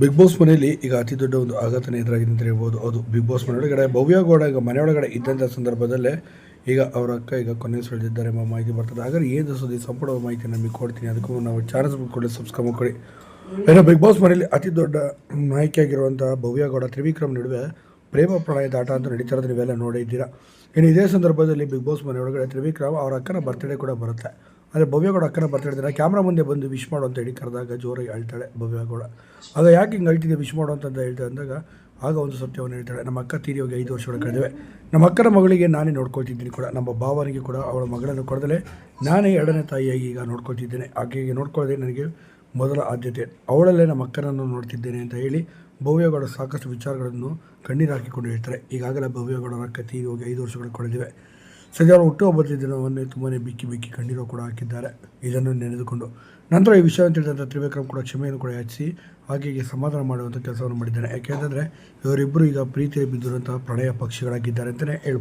Big boss ಮನೆಯಲ್ಲಿ ಈಗ ಅತಿ ದೊಡ್ಡ ಒಂದು ಆಘಾತನ ಎದುರಾಗಿದೆ ಅಂತ ಹೇಳ್ಬೋದು. ಅದು ಬಿಗ್ ಬಾಸ್ ಮನೆಯೊಳಗಡೆ, ಭವ್ಯ ಗೌಡ ಈಗ ಮನೆಯೊಳಗಡೆ ಇದ್ದಂಥ ಸಂದರ್ಭದಲ್ಲೇ ಈಗ ಅವರ ಅಕ್ಕ ಈಗ ಕೊನೆ ಸುಳಿದಿದ್ದಾರೆ ಎಂಬ ಮಾಹಿತಿ ಬರ್ತದೆ. ಹಾಗಾದ್ರೆ ಏನು ಸುದ್ದಿ ಸಂಪೂರ್ಣ ಮಾಹಿತಿ ನಮಗೆ ಕೊಡ್ತೀನಿ. ಅದಕ್ಕೂ ನಾವು ಚಾನಲ್ಸ್ ಕೊಡಲಿ ಸಬ್ಸ್ಕ್ರೈಬ್ ಮಾಡ್ಕೊಳ್ಳಿ ಏನೋ ಬಿಗ್ ಬಾಸ್ ಮನೆಯಲ್ಲಿ ಅತಿ ದೊಡ್ಡ ನಾಯಕಿಯಾಗಿರುವಂಥ ಭವ್ಯ ಗೌಡ ತ್ರಿವಿಕ್ರಮ್ ನಡುವೆ ಪ್ರೇಮ ಪ್ರಣಯದ ಆಟ ಅಂತ ನಡೀತಾ ಇರೋದು ನೀವೆಲ್ಲ ನೋಡಿದ್ದೀರಾ. ಇನ್ನು ಇದೇ ಸಂದರ್ಭದಲ್ಲಿ ಬಿಗ್ ಬಾಸ್ ಮನೆಯೊಳಗಡೆ ತ್ರಿವಿಕ್ರಮ್ ಅವರ ಅಕ್ಕನ ಬರ್ತ್ಡೇ ಕೂಡ ಬರುತ್ತೆ. ಆದರೆ ಭವ್ಯಗೌಡ ಅಕ್ಕನ ಬರ್ತಾಯಿದ್ದಾರೆ ಕ್ಯಾಮ್ರಾ ಮುಂದೆ ಬಂದು ವಿಶ್ ಮಾಡು ಅಂತ ಹೇಳಿ ಕರೆದಾಗ ಜೋರಾಗಿ ಅಳ್ತಾಳೆ ಭವ್ಯಗೌಡ. ಆಗ ಯಾಕೆ ಹಿಂಗೆ ಅಳ್ತಿದ್ದೆ ವಿಶ್ ಮಾಡು ಅಂತ ಹೇಳ್ತಾ ಅಂದಾಗ ಆಗ ಒಂದು ಸತ್ಯವನ್ನು ಹೇಳ್ತಾಳೆ, ನಮ್ಮ ಅಕ್ಕ ತೀರಿ ಹೋಗಿ ಐದು ವರ್ಷಗಳು ಕಳೆದಿವೆ. ನಮ್ಮ ಅಕ್ಕನ ಮಗಳಿಗೆ ನಾನೇ ನೋಡ್ಕೊಳ್ತಿದ್ದೀನಿ ಕೂಡ. ನಮ್ಮ ಭಾವನಿಗೆ ಕೂಡ ಅವಳ ಮಗಳನ್ನು ಕೊಡದಲೇ ನಾನೇ ಎರಡನೇ ತಾಯಿಯಾಗಿ ಈಗ ನೋಡ್ಕೊಳ್ತಿದ್ದೇನೆ. ಆಕೆಗೆ ನೋಡ್ಕೊಳ್ಳೋದೇ ನನಗೆ ಮೊದಲ ಆದ್ಯತೆ. ಅವಳಲ್ಲೇ ನಮ್ಮ ಅಕ್ಕನನ್ನು ನೋಡ್ತಿದ್ದೇನೆ ಅಂತ ಹೇಳಿ ಭವ್ಯಗೌಡ ಸಾಕಷ್ಟು ವಿಚಾರಗಳನ್ನು ಕಣ್ಣೀರು ಹಾಕಿಕೊಂಡು ಹೇಳ್ತಾರೆ. ಈಗಾಗಲೇ ಭವ್ಯಗೌಡರ ಅಕ್ಕ ತೀರಿ ಹೋಗಿ ಐದು ವರ್ಷಗಳು ಕಳೆದಿವೆ. ಸದ್ಯ ಹುಟ್ಟು ಹಬ್ಬದ ದಿನವನ್ನೇ ತುಂಬಾ ಬಿಕ್ಕಿ ಬಿಕ್ಕಿ ಕಣ್ಣೀರು ಕೂಡ ಹಾಕಿದ್ದಾರೆ. ಇದನ್ನು ನೆನೆದುಕೊಂಡು ನಂತರ ಈ ವಿಷಯ ತಿಳಿದಂಥ ತ್ರಿವಿಕ್ರಮ್ ಕೂಡ ಕ್ಷಮೆಯನ್ನು ಕೂಡ ಯಾಚಿಸಿ ಆಕೆಗೆ ಸಮಾಧಾನ ಮಾಡುವಂಥ ಕೆಲಸವನ್ನು ಮಾಡಿದ್ದಾನೆ. ಯಾಕೆಂತಂದರೆ ಇವರಿಬ್ಬರು ಈಗ ಪ್ರೀತಿಯಲ್ಲಿ ಬಿದ್ದಿರುವಂತಹ ಪ್ರಣಯ ಪಕ್ಷಿಗಳಾಗಿದ್ದಾರೆ ಅಂತಲೇ ಹೇಳ್ಬೋದು.